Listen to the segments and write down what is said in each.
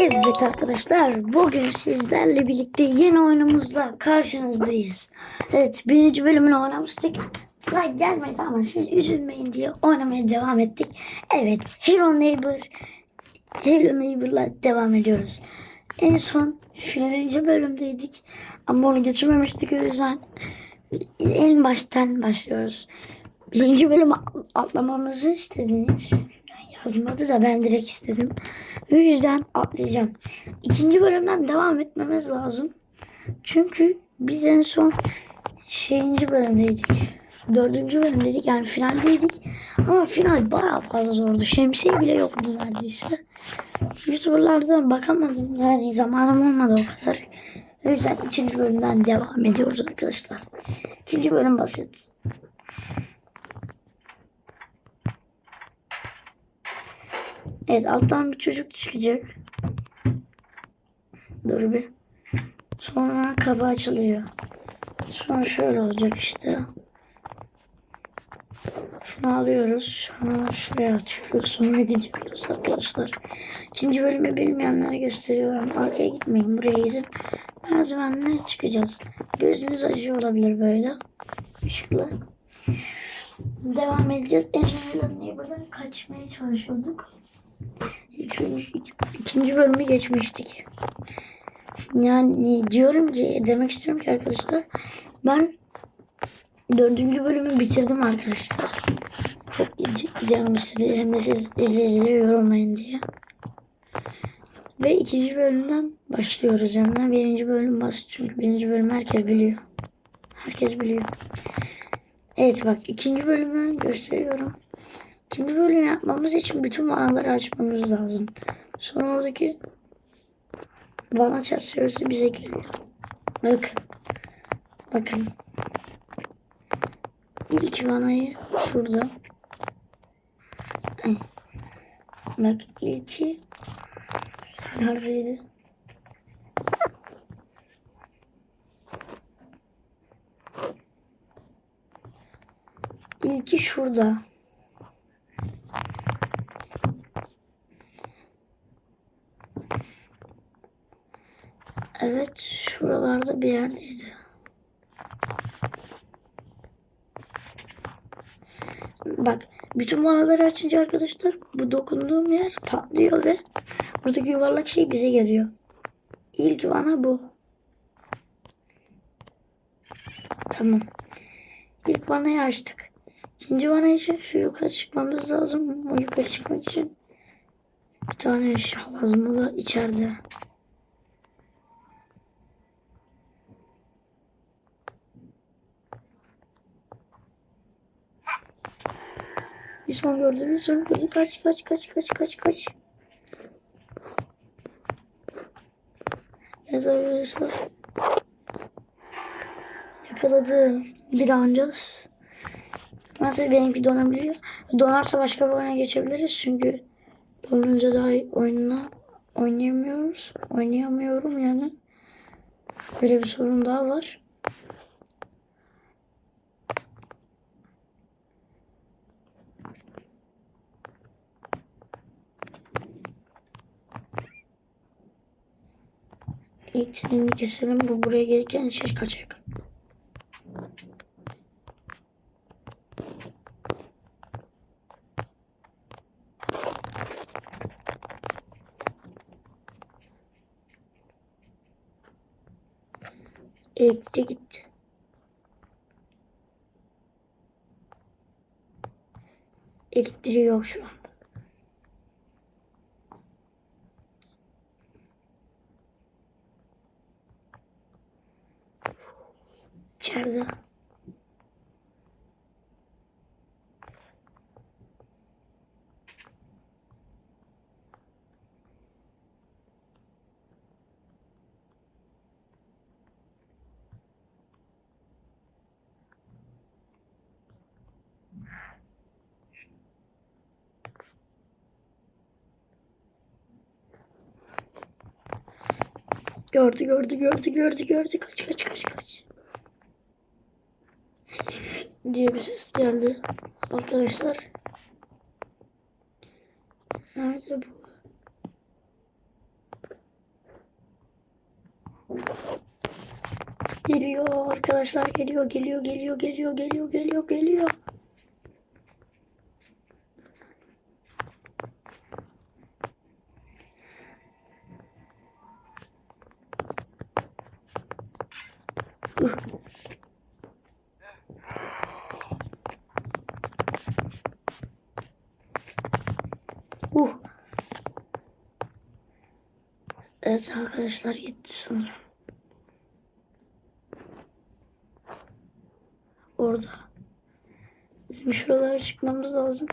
Evet arkadaşlar bugün sizlerle birlikte yeni oyunumuzla karşınızdayız. Evet birinci bölümünü oynamıştık. Like gelmedi ama siz üzülmeyin diye oynamaya devam ettik. Evet Hero Neighbor Hero Neighbor'la devam ediyoruz. En son finalinci bölümdeydik ama onu geçememiştik o yüzden en baştan başlıyoruz. Birinci bölümü atlamamızı istediniz. Yazmadı da ben direkt istedim. O yüzden atlayacağım. İkinci bölümden devam etmemiz lazım. Çünkü biz en son şeyinci bölümdeydik. Dördüncü bölümdeydik yani finaldeydik. Ama final bayağı fazla zordu. Şemsiye bile yoktu neredeyse. Youtuberlardan bakamadım. Yani zamanım olmadı o kadar. O yüzden ikinci bölümden devam ediyoruz arkadaşlar. İkinci bölüm basit. Evet alttan bir çocuk çıkacak. Dur bir. Sonra kapı açılıyor. Sonra şöyle olacak işte. Şunu alıyoruz. Şunu şuraya atıyoruz. Sonra gidiyoruz arkadaşlar. İkinci bölümü bilmeyenlere gösteriyorum. Arkaya gitmeyin. Buraya gidin. Merdivenle çıkacağız. Gözünüz acıyor olabilir böyle. Işıklı. Devam edeceğiz. En son buradan kaçmaya çalışıyorduk. Üçüncü, ikinci bölümü geçmiştik. Yani diyorum ki demek istiyorum ki arkadaşlar ben dördüncü bölümü bitirdim arkadaşlar. Çok canım istedi. Hem de siz izle izle yorulmayın diye. Ve ikinci bölümden başlıyoruz yani. Birinci bölüm basit çünkü birinci bölüm herkes biliyor. Herkes biliyor. Evet bak ikinci bölümü gösteriyorum. İkinci bölüm yapmamız için bütün manaları açmamız lazım. Sonra oradaki vana çerçevesi bize geliyor. Bakın. Bakın. İlk vanayı şurada. Bak ilki neredeydi? İlki şurada. Evet şuralarda bir yerdeydi. Bak bütün vanaları açınca arkadaşlar bu dokunduğum yer patlıyor ve buradaki yuvarlak şey bize geliyor. İlk vana bu. Tamam. İlk vanayı açtık. İkinci vana için şu yukarı çıkmamız lazım. O yukarı çıkmak için bir tane eşya lazım. O da içeride. Bir son gördü, bir son gördü. Kaç, kaç, kaç, kaç, kaç, kaç. Evet arkadaşlar. Yakaladım. Bir daha. Nasıl benimki donabiliyor. Donarsa başka bir oyuna geçebiliriz. Çünkü donunca daha oyununa oynayamıyoruz. Oynayamıyorum yani. Böyle bir sorun daha var. İlk trenini keselim. Bu buraya gelirken içeri kaçacak. Elektrik gitti. Elektriği yok şu an. İçeride. Gördü gördü gördü gördü gördü kaç kaç kaç kaç diye bir ses geldi arkadaşlar. Nerede bu? Geliyor arkadaşlar geliyor geliyor geliyor geliyor geliyor geliyor geliyor. Uf. Uh. Evet arkadaşlar gitti sanırım. Orada. Bizim şuralara çıkmamız lazım.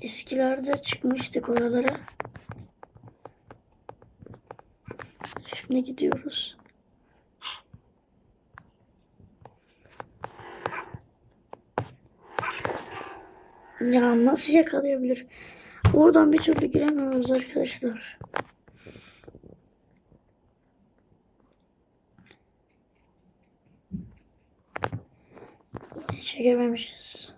Eskilerde çıkmıştık oralara. Şimdi gidiyoruz. Ya nasıl yakalayabilir? Oradan bir türlü giremiyoruz arkadaşlar. Çekememişiz.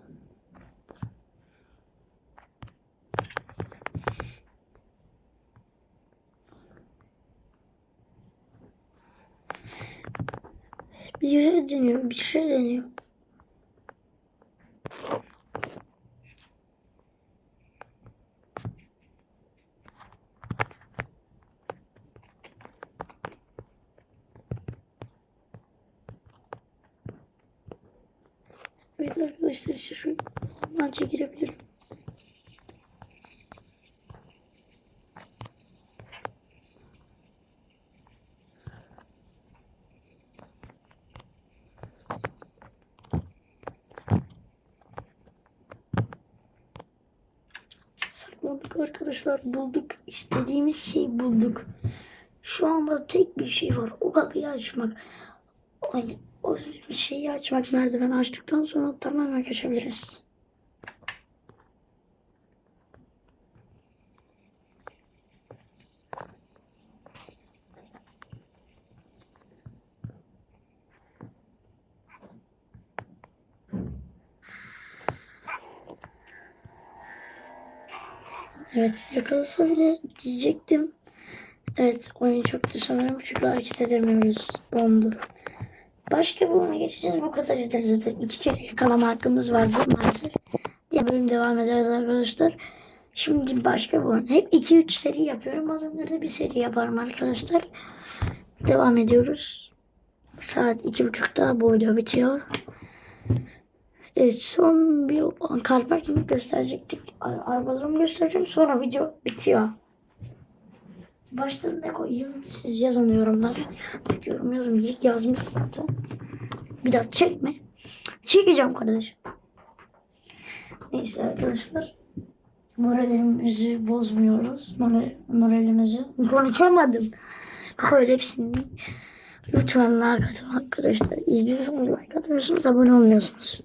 Bir şey deniyor, bir şey deniyor. Evet arkadaşlar işte şu ondan çekilebilirim. Saklandık arkadaşlar bulduk. İstediğimiz şeyi bulduk. Şu anda tek bir şey var. O kapıyı açmak. Ay, o şeyi açmak merdiven açtıktan sonra tamamen kaçabiliriz. Evet yakalasa bile diyecektim. Evet oyun çöktü sanırım çünkü hareket edemiyoruz. Dondu. Başka bir oyuna geçeceğiz. Bu kadar yeter zaten. İki kere yakalama hakkımız vardı maalesef. Diğer bölüm devam ederiz arkadaşlar. Şimdi başka bir oyun. Hep 2-3 seri yapıyorum. Bazenlerde bir seri yaparım arkadaşlar. Devam ediyoruz. Saat iki buçukta bu video bitiyor. Evet son bir car parking gösterecektik. Ara- Arabalarımı göstereceğim. Sonra video bitiyor. Başta ne koyayım? Siz yazın yorumlara. Bak yorum yazın. Yazmış zaten. Bir daha çekme. Çekeceğim kardeşim. Neyse arkadaşlar. Moralimizi bozmuyoruz. Moral, moralimizi konuşamadım. Böyle hepsini lütfen like atın arkadaşlar. İzliyorsanız like atıyorsunuz abone olmuyorsunuz.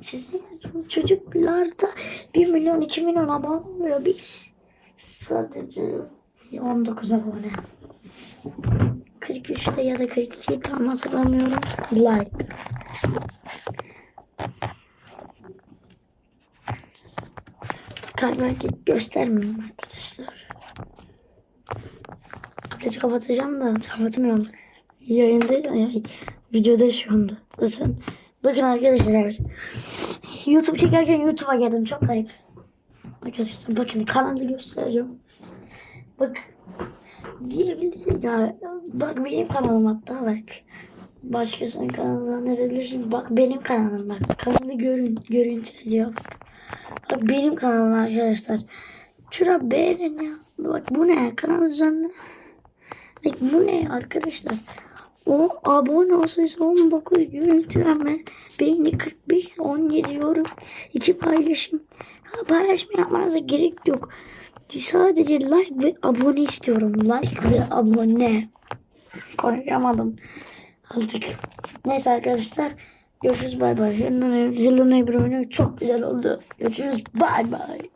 Sizin çocuklarda 1 milyon 2 milyon abone oluyor. Biz sadece 19 abone. 43'te ya da 42 tam hatırlamıyorum. Like. Kalp hareket göstermiyorum arkadaşlar. Tableti kapatacağım da kapatamıyorum. Yayında, ay, videoda şu anda. Zaten bakın arkadaşlar. YouTube çekerken YouTube'a geldim. Çok garip. Arkadaşlar bakın kanalı göstereceğim. Bak diyebilir ya bak benim kanalım hatta bak. Başkasının kanalı zannedebilirsin. Bak benim kanalım bak. Kanalı görün, görüntü diyor bak. Benim kanalım arkadaşlar. Şura beğenin ya. Bak bu ne? Kanal düzenli. Bak bu ne arkadaşlar? O abone olsaysa 19 görüntülenme. Beğeni 45, 17 yorum. 2 paylaşım. Ha, paylaşma yapmanıza gerek yok. Sadece like ve abone istiyorum. Like ve abone. Konuşamadım. Aldık. Neyse arkadaşlar. Görüşürüz bay bay. Hello, Hello Neighbor oyunu çok güzel oldu. Görüşürüz bay bay.